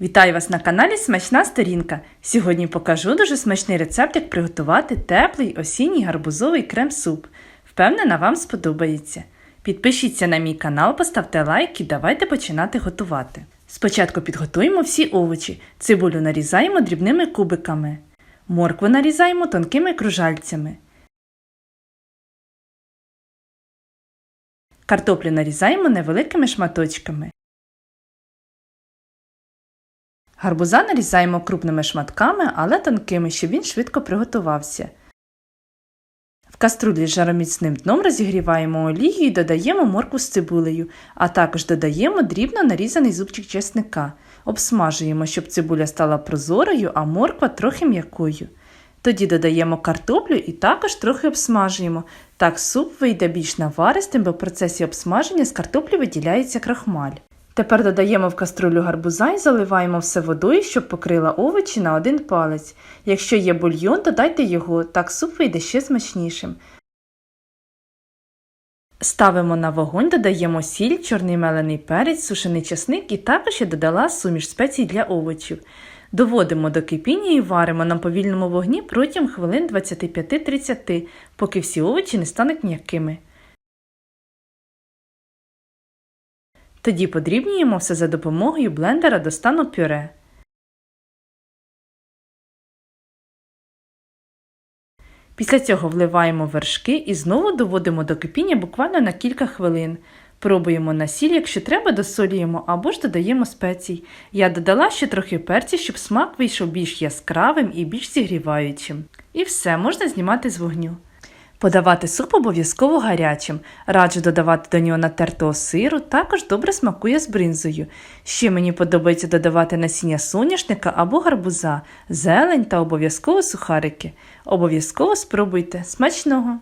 Вітаю вас на каналі Смачна Сторінка. Сьогодні покажу дуже смачний рецепт, як приготувати теплий осінній гарбузовий крем-суп. Впевнена, вам сподобається. Підпишіться на мій канал, поставте лайк і давайте починати готувати. Спочатку підготуємо всі овочі. Цибулю нарізаємо дрібними кубиками. Моркву нарізаємо тонкими кружальцями. Картоплю нарізаємо невеликими шматочками. Гарбуза нарізаємо крупними шматками, але тонкими, щоб він швидко приготувався. В каструлі з жароміцним дном розігріваємо олію і додаємо моркву з цибулею, а також додаємо дрібно нарізаний зубчик чесника. Обсмажуємо, щоб цибуля стала прозорою, а морква трохи м'якою. Тоді додаємо картоплю і також трохи обсмажуємо. Так суп вийде більш наваристим, бо в процесі обсмаження з картоплі виділяється крахмаль. Тепер додаємо в каструлю гарбуза і заливаємо все водою, щоб покрила овочі на один палець. Якщо є бульйон, додайте його, так суп вийде ще смачнішим. Ставимо на вогонь, додаємо сіль, чорний мелений перець, сушений часник і також я додала суміш спецій для овочів. Доводимо до кипіння і варимо на повільному вогні протягом хвилин 25-30, поки всі овочі не стануть м'якими. Тоді подрібнюємо все за допомогою блендера до стану пюре. Після цього вливаємо вершки і знову доводимо до кипіння буквально на кілька хвилин. Пробуємо на сіль, якщо треба, досолюємо або ж додаємо спецій. Я додала ще трохи перцю, щоб смак вийшов більш яскравим і більш зігріваючим. І все, можна знімати з вогню. Подавати суп обов'язково гарячим. Раджу додавати до нього натертого сиру, також добре смакує з бринзою. Ще мені подобається додавати насіння соняшника або гарбуза, зелень та обов'язково сухарики. Обов'язково спробуйте. Смачного!